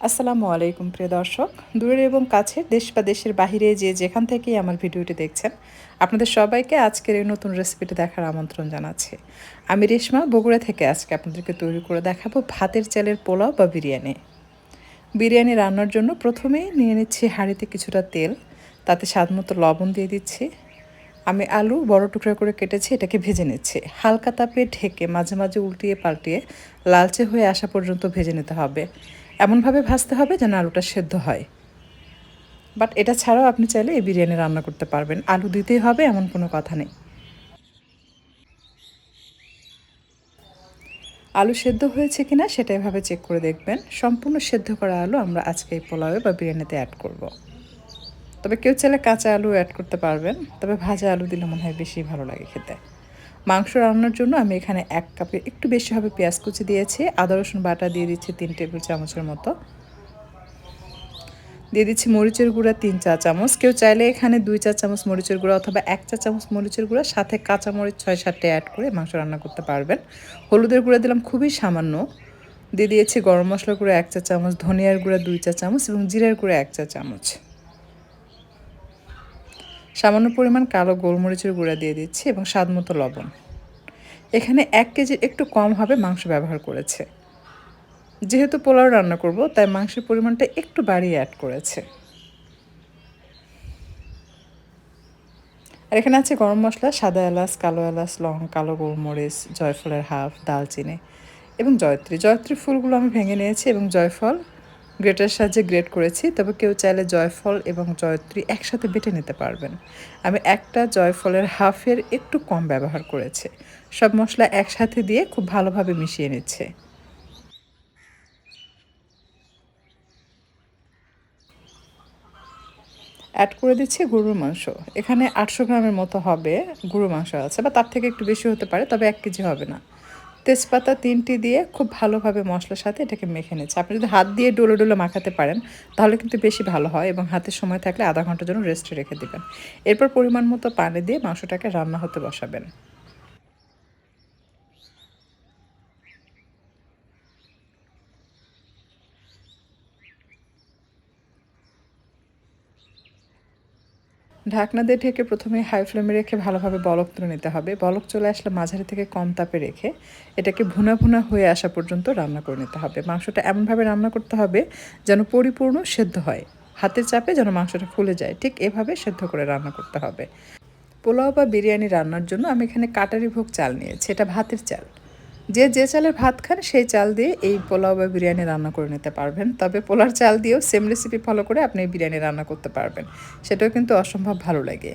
আসসালামু আলাইকুম, প্রিয় দর্শক। দূরের এবং কাছে দেশ বা দেশের বাহিরে যে যেখান থেকেই আমার ভিডিওটি দেখছেন, আপনাদের সবাইকে আজকের এই নতুন রেসিপিটি দেখার আমন্ত্রণ জানাচ্ছি। আমি রেশমা, বগুড়া থেকে আজকে আপনাদেরকে তৈরি করে দেখাবো ভাতের চালের পোলাও বা বিরিয়ানি। বিরিয়ানি রান্নার জন্য প্রথমেই নিয়ে নিচ্ছি হাঁড়িতে কিছুটা তেল, তাতে স্বাদ মতো লবণ দিয়ে দিচ্ছি। আমি আলু বড় টুকরা করে কেটেছি, এটাকে ভেজে নিচ্ছি। হালকা তাপে ঢেকে মাঝে মাঝে উল্টিয়ে পাল্টিয়ে লালচে হয়ে আসা পর্যন্ত ভেজে নিতে হবে। এমনভাবে ভাজতে হবে যেন আলুটা সেদ্ধ হয়। বাট এটা ছাড়াও আপনি চাইলে এই বিরিয়ানি রান্না করতে পারবেন। আলু দিতেই হবে, এমন কোনো কথা নেই। আলু সেদ্ধ হয়েছে কিনা সেটা এভাবে চেক করে দেখবেন। সম্পূর্ণ সেদ্ধ করা আলু আমরা আজকে এই পোলাওয়ে বা বিরিয়ানিতে অ্যাড করব। তবে কেউ চাইলে কাঁচা আলু অ্যাড করতে পারবেন, তবে ভাজা আলু দিলে মনে হয় বেশি ভালো লাগে খেতে। মাংস রান্নার জন্য আমি এখানে এক কাপের একটু বেশি হবে পেঁয়াজ কুচি দিয়েছি, আদা, রসুন বাটা দিয়ে দিচ্ছি তিন টেবিল চামচের মতো। দিয়ে দিচ্ছি মরিচের গুঁড়া তিন চা চামচ। কেউ চাইলে এখানে দুই চা চামচ মরিচের গুঁড়া অথবা এক চা চামচ মরিচের গুঁড়া, সাথে কাঁচা মরিচ ছয় সাতটা অ্যাড করে মাংস রান্না করতে পারবেন। হলুদের গুঁড়া দিলাম খুবই সামান্য। দিয়ে দিয়েছি গরম মশলা গুঁড়া এক চা চামচ, ধনিয়ার গুঁড়া দুই চা চামচ এবং জিরার গুঁড়া এক চা চামচ। সামান্য পরিমাণ কালো গোলমরিচের গুঁড়া দিয়ে দিচ্ছি এবং স্বাদ মতো লবণ। এখানে এক কেজির একটু কম হবে মাংস ব্যবহার করেছে। যেহেতু পোলাও রান্না করব, তাই মাংসের পরিমাণটা একটু বাড়িয়ে অ্যাড করেছে। আর এখানে আছে গরম মশলা, সাদা এলাচ, কালো এলাচ, লং, কালো গোলমরিচ, জয়ফলের হাফ দালচিনি এবং জয়ত্রী। জয়ত্রী ফুলগুলো আমি ভেঙে নিয়েছি এবং জয়ফল গ্রেটার সাহায্যে গ্রেট করেছি, তবে কেউ চাইলে জয়ফল এবং জয়ত্রী একসাথে বেটে নিতে পারবেন। আমি একটা জয়ফলের হাফের একটু কম ব্যবহার করেছি। সব মশলা একসাথে দিয়ে খুব ভালোভাবে মিশিয়ে নিচ্ছে। অ্যাড করে দিচ্ছি গরুর মাংস। এখানে আটশো গ্রামের মতো হবে গরুর মাংস আছে, বা তার থেকে একটু বেশি হতে পারে, তবে এক কেজি হবে না। তেজপাতা তিনটি দিয়ে খুব ভালোভাবে মশলার সাথে এটাকে মেখে নিচ্ছে। আপনি যদি হাত দিয়ে ডোলে ডোলে মাখাতে পারেন, তাহলে কিন্তু বেশি ভালো হয় এবং হাতে সময় থাকলে আধা ঘণ্টার জন্য রেস্টে রেখে দেবেন। এরপর পরিমাণ মতো পানি দিয়ে মাংসটাকে রান্না হতে বসাবেন। ঢাকনা দিয়ে ঢেকে প্রথমে হাই ফ্লেমে রেখে ভালোভাবে বলক তুলে নিতে হবে। বলক চলে আসলে মাঝারি থেকে কম তাপে রেখে এটাকে ভুনা ভুনা হয়ে আসা পর্যন্ত রান্না করে নিতে হবে। মাংসটা এমনভাবে রান্না করতে হবে যেন পরিপূর্ণ সেদ্ধ হয়। হাতের চাপে যেন মাংসটা ফুলে যায়, ঠিক এভাবে সেদ্ধ করে রান্না করতে হবে। পোলাও বা বিরিয়ানি রান্নার জন্য আমি এখানে কাটারি ভোগ চাল নিয়েছি, এটা ভাতের চাল। যে যে চালের ভাত খান সেই চাল দিয়ে এই পোলাও বা বিরিয়ানি রান্না করে নিতে পারবেন। তবে পোলার চাল দিয়েও সেম রেসিপি ফলো করে আপনি বিরিয়ানি রান্না করতে পারবেন। সেটাও কিন্তু অসম্ভব ভালো লাগে।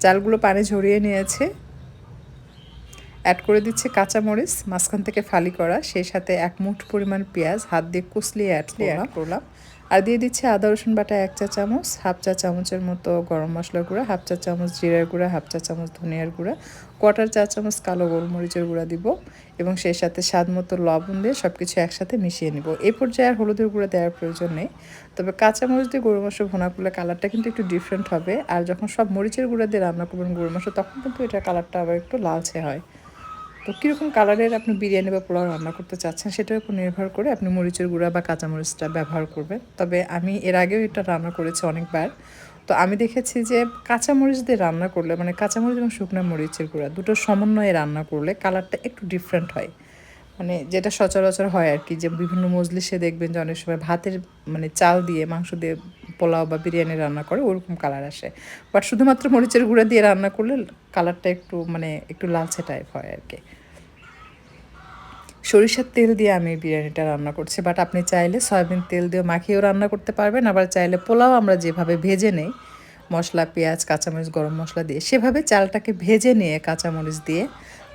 চালগুলো পানি ঝরিয়ে নিয়েছে। অ্যাড করে দিচ্ছে কাঁচামরিচ মাঝখান থেকে ফালি করা সেই সাথে এক মুঠ পরিমাণ পেঁয়াজ হাত দিয়ে কুচলিয়ে অ্যাড করলাম। আর দিয়ে দিচ্ছি আদা, রসুন বাটা এক চা চামচ, হাফ চা চামচের মতো গরম মশলার গুঁড়া, হাফ চা চামচ জিরার গুঁড়া, হাফ চা চামচ ধনিয়ার গুঁড়া কোয়াটার চা চামচ কালো গোলমরিচের গুঁড়া দিব এবং সেই সাথে স্বাদ মতো লবণ দিয়ে সব কিছু একসাথে মিশিয়ে নিব। এই পর্যায়ে আর হলুদের গুঁড়া দেওয়ার প্রয়োজন নেই। তবে কাঁচামরিচ দিয়ে গরু মাংস ভোনা করলে কালারটা কিন্তু একটু ডিফারেন্ট হবে। আর যখন সব মরিচের গুঁড়া দিয়ে রান্না করবেন গরু মাংস, তখন কিন্তু এটা কালারটা আবার একটু লালচে হয়। তো কীরকম কালারের আপনি বিরিয়ানি বা পোলাও রান্না করতে চাচ্ছেন, সেটার উপর নির্ভর করে আপনি মরিচের গুঁড়া বা কাঁচামরিচটা ব্যবহার করবেন। তবে আমি এর আগেও এটা রান্না করেছি অনেকবার। তো আমি দেখেছি যে কাঁচামরিচ দিয়ে রান্না করলে মানে কাঁচামরিচ এবং শুকনো মরিচের গুঁড়া দুটো সমন্বয়ে রান্না করলে কালারটা একটু ডিফারেন্ট হয়। মানে যেটা সচরাচর হয় আর কি, যে বিভিন্ন মজলিসে দেখবেন যে অনেক সময় ভাতের মানে চাল দিয়ে, মাংস দিয়ে পোলাও বা বিরিয়ানি রান্না করে, ওরকম কালার আসে। বাট শুধুমাত্র মরিচের গুঁড়া দিয়ে রান্না করলে কালারটা একটু মানে একটু লালচে টাইপ হয় আর কি। সরিষার তেল দিয়ে আমি বিরিয়ানিটা রান্না করছি বাট আপনি চাইলে সয়াবিন তেল দিয়ে মাখিয়েও রান্না করতে পারবেন, আবার চাইলে পোলাও আমরা যেভাবে ভেজে নেই, মশলা, পেঁয়াজ, কাঁচামরিচ, গরম মশলা দিয়ে, সেভাবে চালটাকে ভেজে নিয়ে, কাঁচামরিচ দিয়ে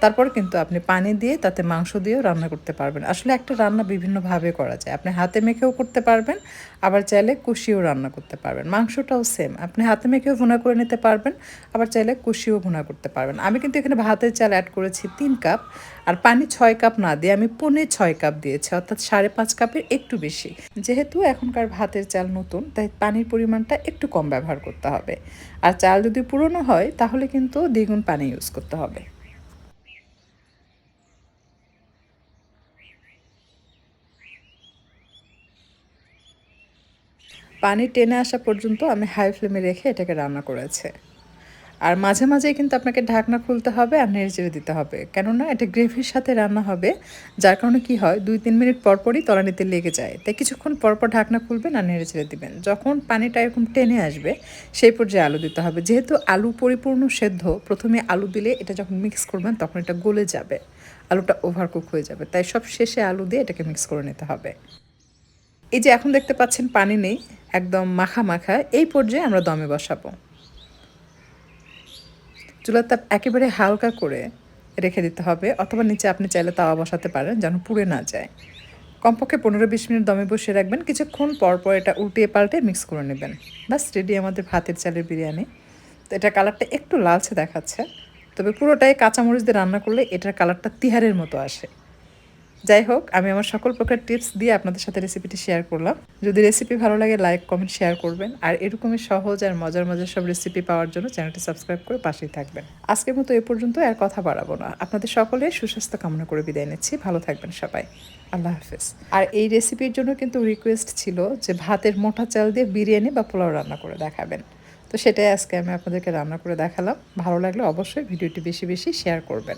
তারপর কিন্তু আপনি পানি দিয়ে তাতে মাংস দিয়েও রান্না করতে পারবেন। আসলে একটা রান্না বিভিন্নভাবে করা যায়। আপনি হাতে মেখেও করতে পারবেন, আবার চাইলে কুশিও রান্না করতে পারবেন। মাংসটাও সেম আপনি হাতে মেখেও ভুনা করে নিতে পারবেন, আবার চাইলে কুশিও ভুনা করতে পারবেন। আমি কিন্তু এখানে ভাতের চাল অ্যাড করেছি তিন কাপ আর পানি ছয় কাপ না দিয়ে আমি পনে ছয় কাপ দিয়েছি, অর্থাৎ সাড়ে পাঁচ কাপের একটু বেশি। যেহেতু এখনকার ভাতের চাল নতুন, তাই পানির পরিমাণটা একটু কম ব্যবহার করতে হবে। আর চাল যদি পুরনো হয়, তাহলে কিন্তু দ্বিগুণ পানি ইউজ করতে হবে। পানি টেনে আসা পর্যন্ত আমি হাই ফ্লেমে রেখে এটাকে রান্না করেছে। আর মাঝে মাঝে কিন্তু আপনাকে ঢাকনা খুলতে হবে আর নেড়ে দিতে হবে। কেননা এটা গ্রেভির সাথে রান্না হবে, যার কারণে কি হয়, দুই তিন মিনিট পরপরই তলানিতে লেগে যায়। তাই কিছুক্ষণ পরপর ঢাকনা খুলবেন আর নেড়ে চেড়ে দিবেন। যখন পানিটা এরকম টেনে আসবে, সেই পর্যায়ে আলু দিতে হবে। যেহেতু আলু পরিপূর্ণ সেদ্ধ, প্রথমে আলু দিলে এটা যখন মিক্স করবেন, তখন এটা গলে যাবে। আলুটা ওভারকুক হয়ে যাবে। তাই সব শেষে আলু দিয়ে এটাকে মিক্স করে নিতে হবে। এই যে এখন দেখতে পাচ্ছেন পানি নেই, একদম মাখা মাখা, এই পর্যায়ে আমরা দমে বসাবো। চুলার তাপ একেবারে হালকা করে রেখে দিতে হবে, অথবা নিচে আপনি চাইলে তাওয়া বসাতে পারেন যেন পুড়ে না যায়। কমপক্ষে পনেরো বিশ মিনিট দমে বসিয়ে রাখবেন, কিছুক্ষণ পর পর এটা উল্টিয়ে পাল্টে মিক্স করে নেবেন। বাস রেডি আমাদের ভাতের চালের বিরিয়ানি। তো এটা কালারটা একটু লালচে দেখাচ্ছে, তবে পুরোটাই কাঁচামরিচ দিয়ে রান্না করলে এটার কালারটা তিহারের মতো আসে। যাই হোক, আমি আমার সকল প্রকার টিপস দিয়ে আপনাদের সাথে রেসিপিটি শেয়ার করলাম। যদি রেসিপি ভালো লাগে লাইক কমেন্ট শেয়ার করবেন। আর এরকমই সহজ আর মজার মজার সব রেসিপি পাওয়ার জন্য চ্যানেলটি সাবস্ক্রাইব করে পাশেই থাকবেন। আজকের মতো এ পর্যন্ত আর কথা বাড়াবো না। আপনাদের সকলে সুস্বাস্থ্য কামনা করে বিদায় নিচ্ছি। ভালো থাকবেন সবাই। আল্লাহ হাফেজ। আর এই রেসিপির জন্য কিন্তু রিকোয়েস্ট ছিল যে ভাতের মোটা চাল দিয়ে বিরিয়ানি বা পোলাও রান্না করে দেখাবেন। তো সেটাই আজকে আমি আপনাদেরকে রান্না করে দেখালাম। ভালো লাগলে অবশ্যই ভিডিওটি বেশি বেশি শেয়ার করবেন।